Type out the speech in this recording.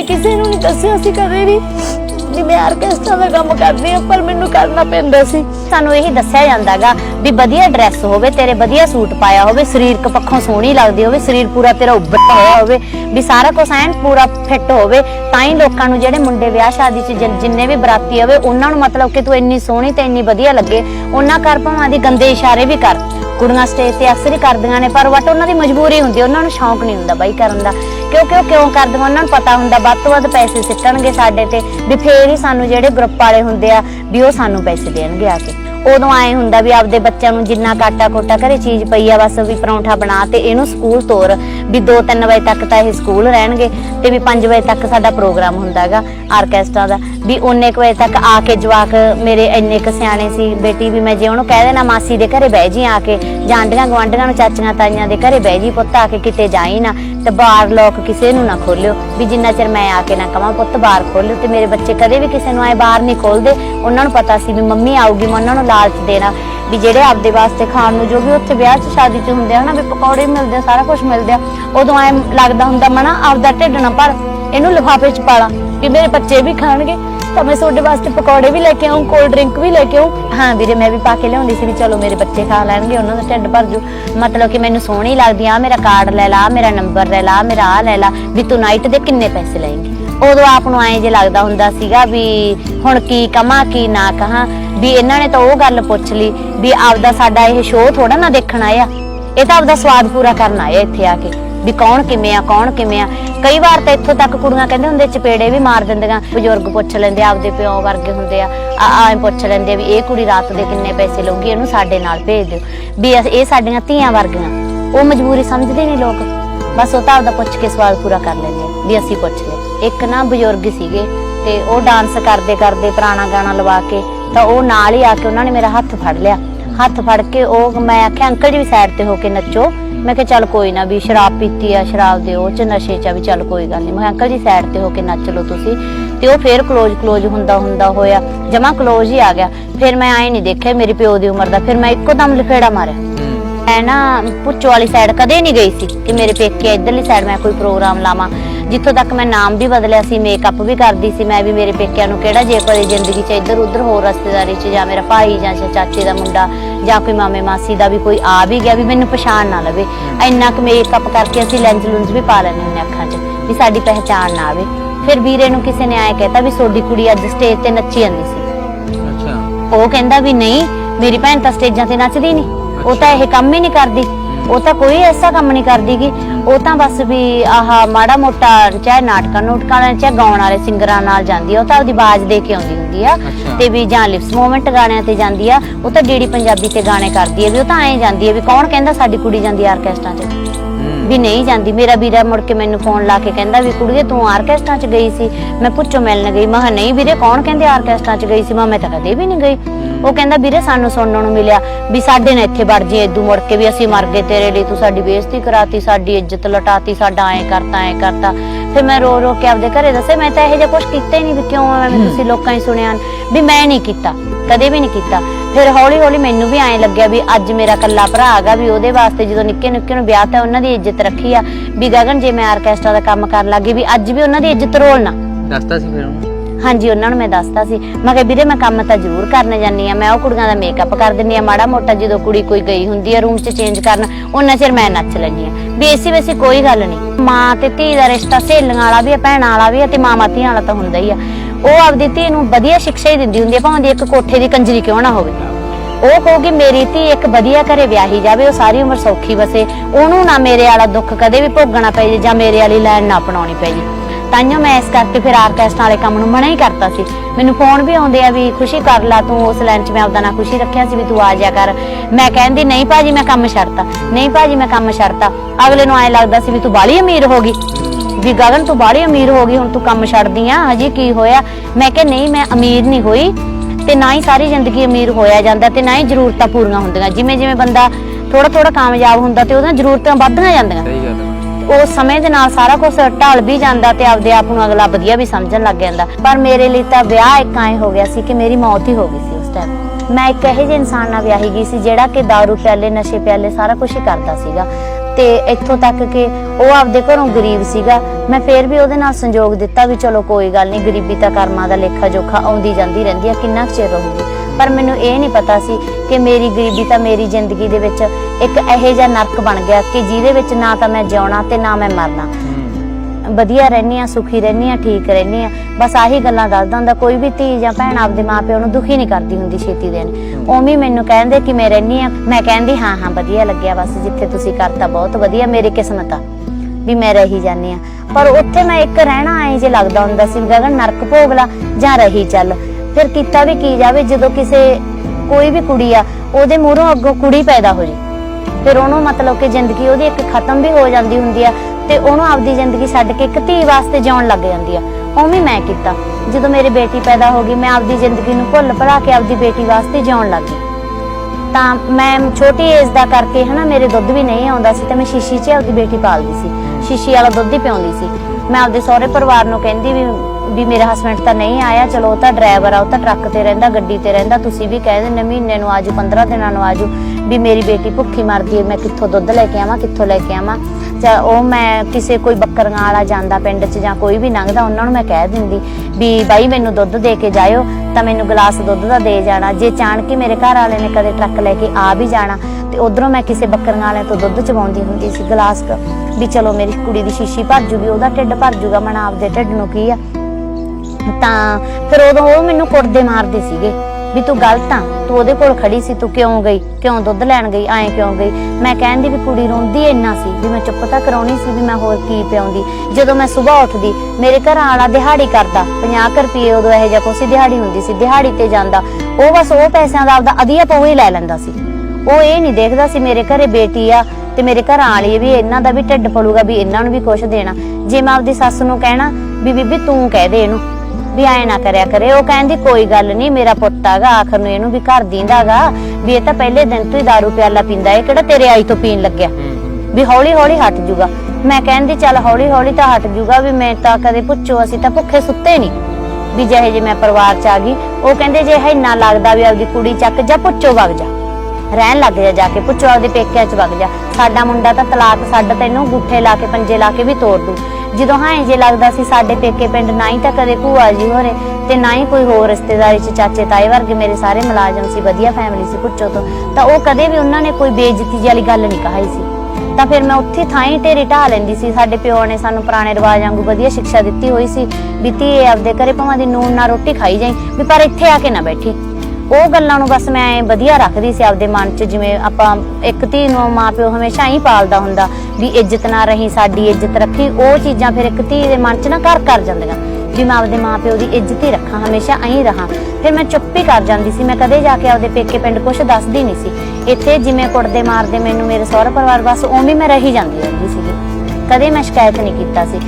ਮੈਂ ਕਿਸੇ ਨੂੰ ਨਹੀਂ ਦੱਸਿਆ ਸੀ ਕਦੇ ਵੀ ਵੀ ਮੈਂ ਆਰਕੈਸਟਰਾ ਦਾ ਕੰਮ ਕਰਦੀ ਹਾਂ, ਪਰ ਮੈਨੂੰ ਕਰਨਾ ਪੈਂਦਾ ਸੀ। ਸਾਨੂੰ ਇਹੀ ਦੱਸਿਆ ਜਾਂਦਾਗਾ ਵੀ ਵਧੀਆ ਡਰੈਸ ਹੋਵੇ, ਤੇਰੇ ਵਧੀਆ ਸੂਟ ਪਾਇਆ ਹੋਵੇ ਸਰੀਰਕ ਪੱਖੋਂ ਸੋਹਣੀ ਲੱਗਦੀ ਹੋਵੇ, ਸਰੀਰ ਪੂਰਾ ਤੇਰਾ ਉੱਭਰਿਆ ਹੋਇਆ ਹੋਵੇ, ਵੀ ਸਾਰਾ ਕੁਝ ਐਨ ਪੂਰਾ ਫਿੱਟ ਹੋਵੇ, ਤਾਂ ਹੀ ਲੋਕਾਂ ਨੂੰ ਜਿਹੜੇ ਮੁੰਡੇ ਵਿਆਹ ਸ਼ਾਦੀ 'ਚ ਜਿਨ- ਜਿੰਨੇ ਵੀ ਬਰਾਤੀ ਹੋਵੇ, ਉਹਨਾਂ ਨੂੰ ਮਤਲਬ ਕਿ ਤੂੰ ਇੰਨੀ ਸੋਹਣੀ ਤੇ ਇੰਨੀ ਵਧੀਆ ਲੱਗੇ। ਉਹਨਾਂ ਕਰ ਭਾਵਾਂ ਦੀ ਗੰਦੇ ਇਸ਼ਾਰੇ ਵੀ ਕਰ। ਕੁੜੀਆਂ ਸਟੇਜ ਤੇ ਅਕਸਰ ਹੀ ਕਰਦੀਆਂ ਨੇ, ਪਰ ਵਟ ਉਹਨਾਂ ਦੀ ਮਜਬੂਰੀ ਹੁੰਦੀ, ਉਹਨਾਂ ਨੂੰ ਸ਼ੌਂਕ ਨਹੀਂ ਹੁੰਦਾ ਬਾਈ ਕਰਨ ਦਾ। ਕਿਉਂਕਿ ਉਹ ਕਿਉਂ ਕਰਦੀਆਂ? ਉਹਨਾਂ ਨੂੰ ਪਤਾ ਹੁੰਦਾ, ਵੱਧ ਤੋਂ ਵੱਧ ਪੈਸੇ ਸਿੱਟਣਗੇ ਸਾਡੇ ਤੇ, ਵੀ ਫੇਰ ਹੀ ਸਾਨੂੰ ਜਿਹੜੇ ਗਰੁੱਪ ਵਾਲੇ ਹੁੰਦੇ ਆ, ਵੀ ਉਹ ਸਾਨੂੰ ਪੈਸੇ ਦੇਣਗੇ ਆ ਕੇ। ਉਦੋਂ ਐ ਹੁੰਦਾ ਵੀ ਆਪਦੇ ਬੱਚਿਆਂ ਨੂੰ ਜਿੰਨਾ ਕਾਟਾ ਕੋਟਾ ਘਰੇ ਚੀਜ਼ ਪਈ ਆ, ਬਸ ਵੀ ਪਰੌਂਠਾ ਬਣਾ ਤੇ ਇਹਨੂੰ ਸਕੂਲ ਤੋਰ। ਵੀ 2-3 ਵਜੇ ਤੱਕ ਤਾਂ ਇਹ ਸਕੂਲ ਰਹਿਣਗੇ ਤੇ ਵੀ 5 ਵਜੇ ਤੱਕ ਸਾਡਾ ਪ੍ਰੋਗਰਾਮ ਹੁੰਦਾਗਾ ਆਰਕੈਸਟਰਾ ਦਾ। ਵੀ ਉਹਨੇ ਕੁ ਵਜੇ ਤੱਕ ਆ ਕੇ ਜਵਾਕ ਮੇਰੇ ਇੰਨੇ ਕੁ ਸਿਆਣੇ ਸੀ ਬੇਟੀ ਵੀ ਮੈਂ ਜੇ ਉਹਨੂੰ ਕਹਿ ਦੇਣਾ ਮਾਸੀ ਦੇ ਘਰੇ ਬਹਿ ਜੀ ਆ ਕੇ ਜਾਂਡੀਆਂ ਗਵਾਂਡੀਆਂ ਨੂੰ ਚਾਚੀਆਂ ਤਾਈਆਂ ਦੇ ਘਰੇ ਬਹਿ ਜੀ ਪੁੱਤ ਆ ਕੇ ਕਿਤੇ ਜਾਈ ਨਾ ਤੇ ਬਾਹਰ ਲੋਕ ਕਿਸੇ ਨੂੰ ਨਾ ਖੋਲਿਓ। ਵੀ ਜਿੰਨਾ ਚਿਰ ਮੈਂ ਆ ਕੇ ਨਾ ਕਵਾਂ ਪੁੱਤ ਬਾਹਰ ਖੋਲਿਓ ਤੇ ਮੇਰੇ ਬੱਚੇ ਕਦੇ ਵੀ ਕਿਸੇ ਨੂੰ ਆਏ ਬਾਹਰ ਨਹੀਂ ਖੋਲਦੇ। ਉਹਨਾਂ ਨੂੰ ਪਤਾ ਸੀ ਵੀ ਮੰਮੀ ਆਊਗੀ ਮੈਂ ਉਹਨਾਂ ਨੂੰ ਲਾਲਚ ਦੇਣਾ। ਵੀ ਜਿਹੜੇ ਆਪਦੇ ਵਾਸਤੇ ਖਾਣ ਨੂੰ ਜੋ ਵੀ ਉੱਥੇ ਵਿਆਹ 'ਚ ਸ਼ਾਦੀ 'ਚ ਹੁੰਦੇ ਆ ਹਨਾ ਵੀ ਪਕੌੜੇ ਮਿਲਦੇ ਆ, ਸਾਰਾ ਕੁਝ ਮਿਲਦੇ। ਆ ਉਦੋਂ ਐ ਲੱਗਦਾ ਹੁੰਦਾ ਮਨਾ, ਆਪਦਾ ਢਿੱਡ ਨਾ ਭਰ, ਇਹਨੂੰ ਲਿਫਾਫੇ 'ਚ ਪਾਲਾ ਕਿ ਮੇਰੇ ਬੱਚੇ ਵੀ ਖਾਣਗੇ, ਤਾਂ ਮੈਂ ਤੁਹਾਡੇ ਵਾਸਤੇ ਪਕੌੜੇ ਵੀ ਲੈ ਕੇ ਆਉਂ ਕੋਲਡ ਡਰਿੰਕ ਵੀ ਲੈ ਕੇ ਆਉਂ ਹਾਂ ਵੀਰੇ, ਮੈਂ ਵੀ ਪਾ ਕੇ ਲਿਆਉਂਦੀ ਸੀ ਵੀ ਚਲੋ ਮੇਰੇ ਬੱਚੇ ਖਾ ਲੈਣਗੇ, ਉਹਨਾਂ ਦਾ ਢਿੱਡ ਭਰ ਜੂ। ਮਤਲਬ ਕਿ ਮੈਨੂੰ ਸੋਹਣੀ ਲੱਗਦੀ ਆ, ਮੇਰਾ ਕਾਰਡ ਲੈ ਲਾ ਆਹ ਮੇਰਾ ਨੰਬਰ ਲੈ ਲਾ, ਮੇਰਾ ਆ ਲੈ ਲਾ, ਵੀ ਤੂੰ ਨਾਈਟ ਦੇ ਕਿੰਨੇ ਪੈਸੇ ਲਏਂਗੀ। ਉਦੋਂ ਆਪ ਨੂੰ ਐਂ ਜੇ ਲੱਗਦਾ ਹੁੰਦਾ ਸੀਗਾ ਵੀ ਹੁਣ ਕੀ ਕਮਾ, ਕੀ ਨਾ ਕਹਾ, ਵੀ ਇਹਨਾਂ ਨੇ ਤਾਂ ਉਹ ਗੱਲ ਪੁੱਛ ਲਈ, ਵੀ ਆਪਦਾ ਸਾਡਾ ਇਹ ਸ਼ੋਅ ਥੋੜਾ ਨਾ ਦੇਖਣ ਆਇਆ। ਇਹ ਤਾਂ ਆਪਦਾ ਸਵਾਦ ਪੂਰਾ ਕਰਨ ਆਇਆ ਇੱਥੇ ਆ ਕੇ। ਵੀ ਕੌਣ ਕਿਵੇਂ ਆ, ਕੌਣ ਕਿਵੇਂ ਆ। ਕਈ ਵਾਰ ਤਾਂ ਇੱਥੋਂ ਤੱਕ ਕੁੜੀਆਂ ਕਹਿੰਦੇ ਹੁੰਦੇ ਚਪੇੜੇ ਵੀ ਮਾਰ ਦਿੰਦੀਆਂ, ਬਜ਼ੁਰਗ ਪੁੱਛ ਲੈਂਦੇ ਆਪਦੇ ਪਿਓ ਵਰਗੇ ਹੁੰਦੇ ਆ ਆ ਪੁੱਛ ਲੈਂਦੇ ਵੀ ਇਹ ਕੁੜੀ ਰਾਤ ਦੇ ਕਿੰਨੇ ਪੈਸੇ ਲਊਗੀ, ਇਹਨੂੰ ਸਾਡੇ ਨਾਲ ਭੇਜ ਦਿਓ। ਵੀ ਇਹ ਸਾਡੀਆਂ ਧੀਆਂ ਵਰਗੀਆਂ, ਉਹ ਮਜਬੂਰੀ ਸਮਝਦੇ ਨਹੀਂ ਲੋਕ। ਬਸ ਉਹ ਤਾਂ ਆਪਦਾ ਪੁੱਛ ਕੇ ਸਵਾਲ ਪੂਰਾ ਕਰ ਲੈਂਦੇ ਵੀ ਅਸੀਂ ਪੁੱਛ ਲਿਆ ਇੱਕ ਨਾ ਬਜ਼ੁਰਗ ਸੀਗੇ ਤੇ ਉਹ ਡਾਂਸ ਕਰਦੇ ਕਰਦੇ ਪੁਰਾਣਾ ਗਾਣਾ ਲਵਾ ਕੇ, ਤਾਂ ਉਹ ਨਾਲ ਹੀ ਆ ਕੇ ਉਹਨਾਂ ਨੇ ਮੇਰਾ ਹੱਥ ਫੜ ਲਿਆ। ਹੱਥ ਫੜ ਕੇ ਉਹ, ਮੈਂ ਆਖਿਆ, ਅੰਕਲ ਜੀ ਵੀ ਸਾਈਡ ਤੇ ਹੋ ਕੇ ਨੱਚੋ। ਮੈਂ ਕਿਹਾ ਚੱਲ ਕੋਈ ਨਾ ਵੀ ਸ਼ਰਾਬ ਪੀਤੀ ਆ ਸ਼ਰਾਬ ਦੇ ਉਹ ਚ ਨਸ਼ੇ ਚ ਵੀ ਚੱਲ ਕੋਈ ਗੱਲ ਨਹੀਂ ਮੈਂ ਕਿਹਾ, ਅੰਕਲ ਜੀ ਸਾਈਡ ਤੇ ਹੋ ਕੇ ਨੱਚ ਲਓ ਤੁਸੀਂ। ਤੇ ਉਹ ਫੇਰ ਕਲੋਜ ਕਲੋਜ ਹੁੰਦਾ ਹੁੰਦਾ ਹੋਇਆ। ਜਮਾ ਕਲੋਜ ਹੀ ਆ ਗਿਆ। ਫੇਰ ਮੈਂ ਆਏ ਨਹੀਂ ਦੇਖਿਆ ਮੇਰੇ ਪਿਓ ਦੀ ਉਮਰ ਦਾ। ਫਿਰ ਮੈਂ ਇੱਕੋ ਦਮ ਲਫੇੜਾ ਮਾਰਿਆ। ਐ ਨਾ ਪੁੱਛੋ ਵਾਲੀ ਸਾਈਡ ਕਦੇ ਨਹੀਂ ਗਈ ਸੀ ਕਿ ਮੇਰੇ ਪੇਕੇ ਇਧਰਲੀ ਸਾਈਡ ਮੈਂ ਕੋਈ ਪ੍ਰੋਗਰਾਮ ਲਾਵਾਂ। ਜਿੱਥੋਂ ਤੱਕ ਮੈਂ ਨਾਮ ਵੀ ਬਦਲਿਆ ਸੀ ਮੇਕਅਪ ਵੀ ਕਰਦੀ ਸੀ ਮੈਂ ਵੀ ਮੇਰੇ ਪੇਕਿਆਂ ਨੂੰ ਕਿਹੜਾ ਜੇ ਕੋਈ ਜ਼ਿੰਦਗੀ 'ਚ ਇੱਧਰ ਉੱਧਰ ਹੋਰ ਰਸਤੇਦਾਰੀ 'ਚ ਜਾਂ ਮੇਰਾ ਭਾਈ ਜਾਂ ਚਾਚੇ ਦਾ ਮੁੰਡਾ ਜਾਂ ਕੋਈ ਮਾਮੇ ਮਾਸੀ ਦਾ ਵੀ ਕੋਈ ਆ ਵੀ ਗਿਆ ਵੀ ਮੈਨੂੰ ਪਛਾਣ ਨਾ ਲਵੇ। ਇੰਨਾ ਕੁ ਮੇਕਅਪ ਕਰਕੇ ਅਸੀਂ ਲੈਂਜ ਲੁੰਜ ਵੀ ਪਾ ਲੈਂਦੇ ਹੁੰਦੇ ਅੱਖਾਂ 'ਚ ਵੀ ਸਾਡੀ ਪਹਿਚਾਣ ਨਾ ਆਵੇ। ਫਿਰ ਵੀਰੇ ਨੂੰ ਕਿਸੇ ਨੇ ਆਏ ਕਹਿਤਾ ਵੀ ਤੁਹਾਡੀ ਕੁੜੀ ਅੱਜ ਸਟੇਜ ਤੇ ਨੱਚੀ ਜਾਂਦੀ ਸੀ। ਅੱਛਾ। ਉਹ ਕਹਿੰਦਾ ਵੀ ਨਹੀਂ ਮੇਰੀ ਭੈਣ ਤਾਂ ਸਟੇਜਾਂ ਤੇ ਨੱਚਦੀ ਨਹੀਂ ਉਹ ਤਾਂ ਇਹ ਕੰਮ ਹੀ ਨਹੀਂ ਕਰਦੀ। ਉਹ ਤਾਂ ਕੋਈ ਐਸਾ ਕੰਮ ਨਹੀਂ ਕਰਦੀਗੀ ਉਹ ਤਾਂ ਬਸ ਵੀ ਆਹ ਮਾੜਾ ਮੋਟਾ ਚਾਹੇ ਨਾਟਕਾਂ ਨੂਟਕਾਂ ਨਾਲ ਚਾਹੇ ਗਾਉਣ ਵਾਲੇ ਸਿੰਗਰਾਂ ਨਾਲ ਜਾਂਦੀ ਆ। ਉਹ ਤਾਂ ਆਪਦੀ ਆਵਾਜ਼ ਦੇ ਕੇ ਆਉਂਦੀ ਹੁੰਦੀ ਆ। ਤੇ ਵੀ ਜਾਂ ਲਿਪਸ ਮੂਵਮੈਂਟ ਗਾਣਿਆਂ ਤੇ ਜਾਂਦੀ ਆ। ਉਹ ਤਾਂ ਡੀਡੀ ਪੰਜਾਬੀ ਤੇ ਗਾਣੇ ਕਰਦੀ ਆ ਵੀ ਉਹ ਤਾਂ ਐਂ ਜਾਂਦੀ ਆ ਵੀ ਕੌਣ ਕਹਿੰਦਾ ਸਾਡੀ ਕੁੜੀ ਜਾਂਦੀ ਆ ਆਰਕੈਸਟਰਾ 'ਚ। ਵੀ ਨਹੀਂ ਜਾਂਦੀ। ਮੇਰਾ ਵੀਰਾ ਮੁੜ ਕੇ ਮੈਨੂੰ ਫੋਨ ਲਾ ਕੇ ਕਹਿੰਦਾ ਵੀ ਕੁੜੀਏ ਤੂੰ ਆਰਕੈਸਟਰਾ 'ਚ ਗਈ ਸੀ। ਮੈਂ ਪੁੱਛੋ ਮਿਲਣ ਗਈ। ਮੈਂ ਕਿਹਾ ਨਹੀਂ ਵੀਰੇ ਕੌਣ ਕਹਿੰਦੇ ਆਰਕੈਸਟਰਾ 'ਚ ਗਈ ਸੀ? ਮੈਂ ਮੈਂ ਤਾਂ ਕਦੇ ਵੀ ਨਹੀਂ ਗਈ। ਉਹ ਕਹਿੰਦਾ ਵੀਰੇ ਸਾਨੂੰ ਸੁਣਨ ਨੂੰ ਮਿਲਿਆ ਵੀ ਸਾਡੇ ਨਾਲ ਇੱਥੇ ਵੜ ਜੀ ਏਦੂ ਮੁੜ ਕੇ ਵੀ ਅਸੀਂ ਮਰ ਗਏ ਤੇਰੇ ਲਈ ਤੂੰ ਸਾਡੀ ਬੇਇੱਜ਼ਤੀ ਕਰਾਤੀ ਸਾਡੀ ਇੱਜ਼ਤ ਲਟਾਤੀ ਸਾਡਾ ਐਂ ਕਰਤਾ ਐਂ ਕਰਤਾ। ਫਿਰ ਮੈਂ ਰੋ ਰੋ ਕੇ ਆਪਦੇ ਘਰੇ ਦੱਸੇ ਮੈਂ ਤਾਂ ਇਹੋ ਜਿਹਾ ਕੁਝ ਕੀਤਾ ਹੀ ਨਹੀਂ ਵੀ ਕਿਉਂ ਐਵੇਂ ਤੁਸੀਂ ਲੋਕਾਂ ਹੀ ਸੁਣਿਆ ਵੀ ਮੈਂ ਨਹੀਂ ਕੀਤਾ। ਕਦੇ ਵੀ ਨਹੀਂ ਕੀਤਾ। ਫਿਰ ਹੌਲੀ ਹੌਲੀ ਮੈਨੂੰ ਵੀ ਐਂ ਲੱਗਿਆ ਵੀ ਅੱਜ ਮੇਰਾ ਕੱਲਾ ਭਰਾ ਹੈਗਾ ਵੀ ਉਹਦੇ ਵਾਸਤੇ ਜਦੋਂ ਨਿੱਕੇ ਨਿੱਕੇ ਨੂੰ ਵਿਆਹ ਤਾਂ ਉਹਨਾਂ ਦੀ ਇੱਜ਼ਤ ਰੱਖੀ ਆ ਵੀ ਗਗਨ ਜੇ ਮੈਂ ਆਰਕੈਸਟਰਾ ਦਾ ਕੰਮ ਕਰਨ ਲੱਗੀ ਵੀ ਅੱਜ ਵੀ ਉਹਨਾਂ ਦੀ ਇੱਜ਼ਤ ਰੋਲਣਾ ਦੱਸਤਾ ਸੀ ਫਿਰ ਉਹਨੂੰ? ਹਾਂਜੀ ਉਹਨਾਂ ਨੂੰ ਮੈਂ ਦੱਸਤਾ ਸੀ। ਮੈਂ ਕਿਹਾ ਵੀਰੇ ਮੈਂ ਕੰਮ ਤਾਂ ਜ਼ਰੂਰ ਕਰਨ ਜਾਨੀ ਆ ਮੈਂ ਉਹ ਕੁੜੀਆਂ ਦਾ ਮੇਕਅਪ ਕਰ ਦਿੰਨੀ ਆ। ਮਾੜਾ ਮੋਟਾ ਜਦੋਂ ਕੁੜੀ ਕੋਈ ਗਈ ਹੁੰਦੀ ਆ ਰੂਮ 'ਚ ਚੇਂਜ ਕਰਨ ਉਹਨਾਂ ਚਿਰ ਮੈਂ ਨੱਚ ਲੈਂਦੀ ਆ। ਵੀ ਐਸੀ ਵੈਸੀ ਕੋਈ ਗੱਲ ਨਹੀਂ। ਮਾਂ ਤੇ ਧੀ ਦਾ ਰਿਸ਼ਤਾ ਸਹੇਲੀਆਂ ਵਾਲਾ ਵੀ ਆ ਭੈਣਾਂ ਵਾਲਾ ਵੀ ਆ ਤੇ ਮਾਮਾ ਧੀਆਂ ਵਾਲਾ ਤਾਂ ਹੁੰਦਾ ਹੀ ਆ। ਉਹ ਆਪਦੀ ਧੀ ਨੂੰ ਵਧੀਆ ਸਿੱਖਿਆ ਹੀ ਦਿੰਦੀ ਹੁੰਦੀ ਆ, ਭਾਵੇਂ ਦੀ ਇੱਕ ਕੋਠੇ ਦੀ ਕੰਜਰੀ ਕਿਉਂ ਨਾ ਹੋਵੇ। ਉਹ ਕਹੂਗੀ, ਮੇਰੀ ਧੀ ਇੱਕ ਵਧੀਆ ਘਰੇ ਵਿਆਹੀ ਜਾਵੇ, ਉਹ ਸਾਰੀ ਉਮਰ ਸੌਖੀ ਵਸੇ। ਉਹਨੂੰ ਨਾ ਮੇਰੇ ਵਾਲਾ ਦੁੱਖ ਕਦੇ ਵੀ ਭੋਗਣਾ ਪਏ ਜਾਂ ਮੇਰੇ ਵਾਲੀ ਲਾਈਨ ਨਾ ਅਪਣਾਉਣੀ ਪਏ ਤਾਂਿਓ ਮੈਂ ਇਸ ਕਰਕੇ ਫਿਰ ਆਰਕੈਸਟਰਾ ਵਾਲੇ ਕੰਮ ਨੂੰ ਮਨਾ ਹੀ ਕਰਤਾ ਸੀ। ਮੈਨੂੰ ਫੋਨ ਵੀ ਆਉਂਦੇ ਆ ਵੀ, ਖੁਸ਼ੀ ਕਰ ਲਾ ਤੂੰ, ਉਸ ਲਾਈਨ 'ਚ ਮੈਂ ਆਪਦਾ ਨਾ ਖੁਸ਼ੀ ਰੱਖਿਆ ਸੀ ਵੀ ਤੂੰ ਆ ਜਾ ਕਰ। ਮੈਂ ਕਹਿੰਦੀ, ਨਹੀਂ ਭਾਜੀ, ਮੈਂ ਕੰਮ ਛੱਡਤਾ। ਨਹੀਂ ਭਾਜੀ, ਮੈਂ ਕੰਮ ਛੱਡਤਾ। ਅਗਲੇ ਨੂੰ ਐ ਲੱਗਦਾ ਸੀ ਵੀ ਤੂੰ ਬਾਲੀ ਅਮੀਰ ਹੋ ਗਈ। ਵੀ ਗਗਨ ਤੂੰ ਬਾਲੀ ਅਮੀਰ ਹੋ ਗਈ ਹੁਣ ਤੂੰ ਕੰਮ ਛੱਡਦੀ ਆ। ਹਜੇ ਕੀ ਹੋਇਆ? ਮੈਂ ਕਿਹਾ ਨਹੀਂ ਮੈਂ ਅਮੀਰ ਨਹੀਂ ਹੋਈ। ਤੇ ਨਾ ਹੀ ਸਾਰੀ ਜ਼ਿੰਦਗੀ ਅਮੀਰ ਹੋਇਆ ਜਾਂਦਾ ਤੇ ਨਾ ਹੀ ਜ਼ਰੂਰਤਾਂ ਪੂਰੀਆਂ ਹੁੰਦੀਆਂ। ਜਿਵੇਂ ਜਿਵੇਂ ਬੰਦਾ ਥੋੜਾ ਥੋੜਾ ਕਾਮਯਾਬ ਹੁੰਦਾ ਤੇ ਉਹਦੀਆਂ ਜ਼ਰੂਰਤਾਂ ਵੱਧਦੀਆਂ ਜਾਂਦੀਆਂ। ਸਹੀ ਗੱਲ ਹੈ ਉਸ ਸਮੇਂ ਦੇ ਨਾਲ ਸਾਰਾ ਕੁਝ ਢਲ ਵੀ ਜਾਂਦਾ ਤੇ ਆਪਦੇ ਆਪ ਨੂੰ ਅਗਲਾ ਵਧੀਆ ਵੀ ਸਮਝਣ ਲੱਗ ਜਾਂਦਾ। ਪਰ ਮੇਰੇ ਲਈ ਤਾਂ ਵਿਆਹ ਇੱਕ ਐ ਹੋ ਗਿਆ ਸੀ ਕਿ ਮੇਰੀ ਮੌਤ ਹੀ ਹੋ ਗਈ ਸੀ ਉਸ ਟਾਈਮ ਮੈਂ ਇੱਕ ਇਹੋ ਜਿਹੇ ਇਨਸਾਨ ਨਾਲ ਵਿਆਹੀ ਗਈ ਸੀ ਜਿਹੜਾ ਕਿ दारू ਪਿਆਲੇ ਨਸ਼ੇ ਪਿਆਲੇ ਸਾਰਾ ਕੁਝ ਹੀ ਕਰਦਾ ਸੀਗਾ। ਤੇ ਇੱਥੋਂ ਤੱਕ ਕਿ ਉਹ ਆਪਦੇ ਘਰੋਂ ਗਰੀਬ ਸੀਗਾ। ਮੈਂ ਫੇਰ ਵੀ ਉਹਦੇ ਨਾਲ ਸੰਯੋਗ ਦਿੱਤਾ ਵੀ ਚਲੋ ਕੋਈ ਗੱਲ ਨਹੀਂ, ਗਰੀਬੀ ਤਾਂ ਕਰਮਾਂ ਦਾ ਲੇਖਾ ਜੋਖਾ ਆਉਂਦੀ ਜਾਂਦੀ ਰਹਿੰਦੀ ਆ, ਕਿੰਨਾ ਕੁ ਚਿਰ ਰਹੂਗੀ? ਪਰ ਮੈਨੂੰ ਇਹ ਨਹੀਂ ਪਤਾ ਸੀ ਕਿ ਮੇਰੀ ਗਰੀਬੀ ਤਾਂ ਮੇਰੀ ਜ਼ਿੰਦਗੀ ਦੇ ਵਿੱਚ ਇੱਕ ਇਹੋ ਜਿਹਾ ਨਰਕ ਬਣ ਗਿਆ ਕਿ ਜਿਹਦੇ ਵਿੱਚ ਨਾ ਤਾਂ ਮੈਂ ਜਿਉਣਾ ਤੇ ਨਾ ਮੈਂ ਮਰਨਾ। ਵਧੀਆ ਰਹਿੰਦੀ ਆ ਸੁਖੀ ਰਹਿੰਦੀ ਆ ਠੀਕ ਰਹਿੰਦੀ ਆ ਬਸ ਆਹੀ ਗੱਲਾਂ ਦੱਸਦਾ ਹੁੰਦਾ ਕੋਈ ਵੀ ਧੀ ਜਾਂ ਭੈਣ ਆਪਦੇ ਮਾਪਿਆਂ ਨੂੰ ਦੁਖੀ ਨਹੀਂ ਕਰਦੀ ਹੁੰਦੀ ਛੇਤੀ ਦੇਣ। ਉਵੇਂ ਮੈਨੂੰ ਕਹਿੰਦੇ ਕਿ ਮੈਂ ਰਹਿੰਦੀ ਆ ਮੈਂ ਕਹਿੰਦੀ ਹਾਂ ਹਾਂ ਵਧੀਆ ਲੱਗਿਆ ਬਸ ਜਿੱਥੇ ਤੁਸੀਂ ਕਰਤਾ ਬਹੁਤ ਵਧੀਆ ਮੇਰੀ ਕਿਸਮਤ ਆ ਵੀ ਮੈਂ ਰਹੀ ਜਾਂਦੀ ਆ ਪਰ ਉੱਥੇ ਮੈਂ ਇੱਕ ਰਹਿਣਾ ਐ ਜੇ ਲੱਗਦਾ ਹੁੰਦਾ ਸੀ ਗਗਨ ਨਰਕ ਭੋਗਲਾ ਜਾਂ ਰਹੀ ਚੱਲ। ਫਿਰ ਕੀਤਾ ਵੀ ਕੀ ਜਾਵੇ ਜਦੋਂ ਕਿਸੇ ਕੋਈ ਵੀ ਕੁੜੀ ਆ ਉਹਦੇ ਮੂਹਰੋਂ ਅੱਗੋਂ ਕੁੜੀ ਪੈਦਾ ਹੋ ਜੇ। ਫਿਰ ਉਹਨੂੰ ਮਤਲਬ ਕਿ ਜ਼ਿੰਦਗੀ ਉਹਦੀ ਇੱਕ ਖਤਮ ਵੀ ਹੋ ਜਾਂਦੀ ਹੁੰਦੀ ਆ ਤੇ ਉਹਨੂੰ ਆਪਦੀ ਜ਼ਿੰਦਗੀ ਛੱਡ ਕੇ ਇੱਕ ਧੀ ਵਾਸਤੇ ਜਿਉਣ ਲੱਗ ਜਾਂਦੀ ਆ। ਉਵੇਂ ਮੈਂ ਕੀਤਾ। ਜਦੋਂ ਮੇਰੀ ਬੇਟੀ ਪੈਦਾ ਹੋ ਗਈ, ਮੈਂ ਆਪਦੀ ਜ਼ਿੰਦਗੀ ਨੂੰ ਭੁੱਲ ਭੁਲਾ ਕੇ ਆਪਦੀ ਬੇਟੀ ਵਾਸਤੇ ਜਿਉਣ ਲੱਗ ਗਈ। ਤਾਂ ਮੈਂ ਛੋਟੀ ਏਜ ਦਾ ਕਰਕੇ ਹਨਾ, ਮੇਰੇ ਦੁੱਧ ਵੀ ਨਹੀਂ ਆਉਂਦਾ ਸੀ ਤੇ ਮੈਂ ਸ਼ੀਸ਼ੀ 'ਚ ਆਪਦੀ ਬੇਟੀ ਪਾਲਦੀ ਸੀ। ਸ਼ੀਸ਼ੀ ਵਾਲਾ ਦੁੱਧ ਹੀ ਪਿਆਉਂਦੀ ਸੀ। ਮੈਂ ਆਪਦੇ ਸਹੁਰੇ ਪਰਿਵਾਰ ਨੂੰ ਕਹਿੰਦੀ ਵੀ ਵੀ ਮੇਰੇ ਹਸਬੰਡ ਤਾਂ ਨਹੀਂ ਆਇਆ, ਚਲੋ ਉਹ ਤਾਂ ਡਰਾਈਵਰ ਆ, ਉਹ ਤਾਂ ਟਰੱਕ ਤੇ ਰਹਿੰਦਾ, ਗੱਡੀ ਤੇ ਰਹਿੰਦਾ, ਤੁਸੀਂ ਵੀ ਕਹਿ ਦਿੰਦੇ, ਮਹੀਨੇ ਨੂੰ ਆਜੂ 15 ਦਿਨਾਂ ਨੂੰ ਆਜੂ, ਵੀ ਮੇਰੀ ਬੇਟੀ ਭੁੱਖੀ ਮਰਦੀ ਹੈ, ਮੈਂ ਕਿੱਥੋਂ ਦੁੱਧ ਲੈ ਕੇ ਆਵਾਂ, ਕਿੱਥੋਂ ਲੈ ਕੇ ਆਵਾਂ। ਜਾਂ ਉਹ ਮੈਂ ਕਿਸੇ ਕੋਈ ਬੱਕਰੀਆਂ ਵਾਲਾ ਜਾਂਦਾ ਪਿੰਡ 'ਚ ਜਾਂ ਕੋਈ ਵੀ ਲੰਘਦਾ, ਉਹਨਾਂ ਨੂੰ ਮੈਂ ਕਹਿ ਦਿੰਦੀ ਵੀ ਬਾਈ ਮੈਨੂੰ ਦੁੱਧ ਦੇ ਕੇ ਜਾਇਓ, ਤਾਂ ਮੈਨੂੰ ਗਲਾਸ ਦੁੱਧ ਦਾ ਦੇ ਜਾਣਾ। ਜੇ ਚਾਣ ਕੇ ਮੇਰੇ ਘਰ ਵਾਲੇ ਨੇ ਕਦੇ ਟਰੱਕ ਲੈ ਕੇ ਆ ਵੀ ਜਾਣਾ, ਤੇ ਉਧਰੋਂ ਮੈਂ ਕਿਸੇ ਬੱਕਰੀਆਂ ਵਾਲੇ ਤੋਂ ਦੁੱਧ ਚਵਾਉਂਦੀ ਹੁੰਦੀ ਸੀ ਗਲਾਸ ਵੀ ਚਲੋ ਮੇਰੀ ਕੁੜੀ ਦੀ ਸ਼ੀਸ਼ੀ ਭਰ ਜੂਗੀ, ਉਹਦਾ ਢਿੱਡ ਭਰ ਜੂਗਾ, ਮਨ ਆਪਦੇ ਢਿੱਡ ਨੂੰ ਕੀ ਆ? ਤਾਂ ਫਿਰ ਉਦੋਂ ਉਹ ਮੈਨੂੰ ਕੁੱਟਦੇ ਮਾਰਦੇ ਸੀਗੇ। ਵੀ ਤੂੰ ਗਲਤ ਆ। ਤੂੰ ਉਹਦੇ ਕੋਲ ਖੜੀ ਸੀ, ਤੂੰ ਕਿਉਂ ਗਈ? ਕਿਉਂ ਦੁੱਧ ਲੈਣ ਗਈ? ਐਂ ਕਿਉਂ ਗਈ? ਮੈਂ ਕਹਿੰਦੀ ਵੀ ਕੁੜੀ ਰੋਂਦੀ ਇੰਨਾ ਸੀ ਵੀ ਮੈਂ ਚੁੱਪ ਤਾਂ ਕਰਾਉਣੀ ਸੀ ਵੀ ਮੈਂ ਹੋਰ ਕੀ ਪਿਆਉਂਦੀ। ਜਦੋਂ ਮੈਂ ਸਵੇਰ ਉੱਠਦੀ, ਮੇਰੇ ਘਰ ਵਾਲਾ ਦਿਹਾੜੀ ਕਰਦਾ। 50 ਰੁਪਏ ਉਦੋਂ ਇਹੋ ਜਿਹਾ ਕੋਸੀ ਦਿਹਾੜੀ ਹੁੰਦੀ ਸੀ, ਦਿਹਾੜੀ ਤੇ ਜਾਂਦਾ। ਉਹ ਬਸ ਉਹ ਪੈਸਿਆਂ ਦਾ ਆਪਦਾ ਅਧੀਆ ਪਊ ਹੀ ਲੈ ਲੈਂਦਾ ਸੀ। ਉਹ ਇਹ ਨਹੀਂ ਦੇਖਦਾ ਸੀ ਮੇਰੇ ਘਰੇ ਬੇਟੀ ਆ ਤੇ ਮੇਰੇ ਘਰ ਵਾਲੀ ਵੀ ਇਹਨਾਂ ਦਾ ਵੀ ਢਿੱਡ ਪੜੂਗਾ ਵੀ ਇਹਨਾਂ ਨੂੰ ਵੀ ਕੁਝ ਦੇਣਾ। ਜੇ ਮੈਂ ਆਪਦੀ ਸੱਸ ਨੂੰ ਕਹਿਣਾ ਵੀ ਬੀਬੀ ਤੂੰ ਕਹਿ ਦੇ ਇਹਨੂੰ। ਵੀ ਐ ਨਾ ਕਰਿਆ ਕਰੇ। ਉਹ ਕਹਿੰਦੀ ਕੋਈ ਗੱਲ ਨਹੀਂ ਮੇਰਾ ਪੁੱਤ ਆਗਾ ਆਖਰ ਨੂੰ ਇਹਨੂੰ ਵੀ ਘਰ ਦੀਂਦਾਗਾ ਵੀ ਇਹ ਤਾਂ ਪਹਿਲੇ ਦਿਨ ਤੋਂ ਹੀ दारू ਪਿਆਲਾ ਪੀਂਦਾ ਇਹ ਕਿਹੜਾ ਤੇਰੇ ਆਈ ਤੋਂ ਪੀਣ ਲੱਗਿਆ? ਵੀ ਹੌਲੀ ਹੌਲੀ ਹਟ ਜੂਗਾ। ਮੈਂ ਕਹਿੰਦੀ ਚੱਲ ਹੌਲੀ ਹੌਲੀ ਤਾਂ ਹਟ ਜੂਗਾ ਵੀ ਮੈਂ ਤਾਂ ਕਦੇ ਪੁੱਛੋ ਅਸੀਂ ਤਾਂ ਭੁੱਖੇ ਸੁੱਤੇ ਨਹੀਂ ਵੀ ਜਿਹੇ ਜੇ ਮੈਂ ਪਰਿਵਾਰ ਚ ਆ ਗਈ ਉਹ ਕਹਿੰਦੇ ਜੇ ਇੰਨਾ ਲੱਗਦਾ ਵੀ ਆਪਦੀ ਕੁੜੀ ਚੱਕ ਜਾ ਪੁੱਛੋ ਵਗ ਜਾ। ਰਹਿਣ ਲੱਗ ਜਾ ਜਾ ਕੇ ਪੁੱਛੋ ਆਪਦੇ ਪੇਕਿਆਂ ਚ ਵਗ ਜਾ। ਸਾਡਾ ਮੁੰਡਾ ਤਾਂ ਤਲਾਕ ਛੱਡ ਤੈਨੂੰ ਗੁੱਠੇ ਲਾ ਕੇ ਪੰਜੇ ਲਾ ਕੇ ਵੀ ਤੋੜ ਦੂ। ਜਦੋਂ ਹਾਂ ਜੇ ਲੱਗਦਾ ਸੀ ਸਾਡੇ ਪੇਕੇ ਪਿੰਡ ਨਾ ਹੀ ਤਾਂ ਕਦੇ ਭੂਆ ਜੀ ਹੋਰੇ ਤੇ ਨਾ ਹੀ ਕੋਈ ਹੋਰ ਰਿਸ਼ਤੇਦਾਰੀ ਚ ਚਾਚੇ ਤਾਏ ਵਰਗੇ ਮੇਰੇ ਸਾਰੇ ਮੁਲਾਜ਼ਮ ਸੀ, ਵਧੀਆ ਫੈਮਿਲੀ ਸੀ ਪੁੱਛੋ ਤੋਂ, ਤਾਂ ਉਹ ਕਦੇ ਵੀ ਉਹਨਾਂ ਨੇ ਕੋਈ ਬੇਇੱਜ਼ਤੀ ਜਿਹੀ ਵਾਲੀ ਗੱਲ ਨਹੀਂ ਕਹਾਈ ਸੀ। ਤਾਂ ਫਿਰ ਮੈਂ ਉੱਥੇ ਥਾਂ ਹੀ ਢੇਰੀ ਢਾ ਲੈਂਦੀ ਸੀ, ਸਾਡੇ ਪਿਓ ਨੇ ਸਾਨੂੰ ਪੁਰਾਣੇ ਰਿਵਾਜ ਵਾਂਗੂ ਵਧੀਆ ਸਿੱਖਿਆ ਦਿੱਤੀ ਹੋਈ ਸੀ ਵੀ ਧੀਏ ਆਪਦੇ ਘਰੇ ਭਾਵੇਂ ਦੀ ਨੂਨ ਨਾਲ ਰੋਟੀ ਖਾਈ ਜਾਈ, ਵੀ ਪਰ ਇੱਥੇ ਆ ਕੇ ਨਾ ਬੈਠੀ। ਉਹ ਗੱਲਾਂ ਨੂੰ ਬਸ ਮੈਂ ਵਧੀਆ ਰੱਖਦੀ ਸੀ ਆਪਦੇ ਮਨ 'ਚ, ਜਿਵੇਂ ਆਪਾਂ ਇੱਕ ਧੀ ਨੂੰ ਮਾਪਿਓ ਹਮੇਸ਼ਾ ਹੀ ਪਾਲਦਾ ਹੁੰਦਾ ਵੀ ਇੱਜ਼ਤ ਨਾ ਰਹੀ, ਸਾਡੀ ਇੱਜ਼ਤ ਰੱਖੀ, ਉਹ ਚੀਜ਼ਾਂ ਫਿਰ ਇੱਕ ਧੀ ਦੇ ਮਨ 'ਚ ਨਾ ਘਰ ਕਰ ਜਾਂਦੀਆਂ। ਵੀ ਮੈਂ ਆਪਦੇ ਮਾਪਿਓ ਦੀ ਇੱਜ਼ਤ ਹੀ ਰੱਖਾਂ, ਹਮੇਸ਼ਾ ਐਂ ਰਹਾ। ਫਿਰ ਮੈਂ ਚੁੱਪ ਹੀ ਕਰ ਜਾਂਦੀ ਸੀ, ਮੈਂ ਕਦੇ ਜਾ ਕੇ ਆਪਦੇ ਪੇਕੇ ਪਿੰਡ ਕੁਝ ਦੱਸਦੀ ਨਹੀਂ ਸੀ। ਇੱਥੇ ਜਿਵੇਂ ਕੁੱਟਦੇ ਮਾਰਦੇ ਮੈਨੂੰ ਮੇਰੇ ਸਹੁਰਾ ਪਰਿਵਾਰ ਬਸ ਉਵੇਂ ਮੈਂ ਰਹੀ ਜਾਂਦੀ ਰਹਿੰਦੀ ਸੀਗੀ। ਕਦੇ ਮੈਂ ਸ਼ਿਕਾਇਤ ਨਹੀਂ ਕੀਤਾ ਸੀ।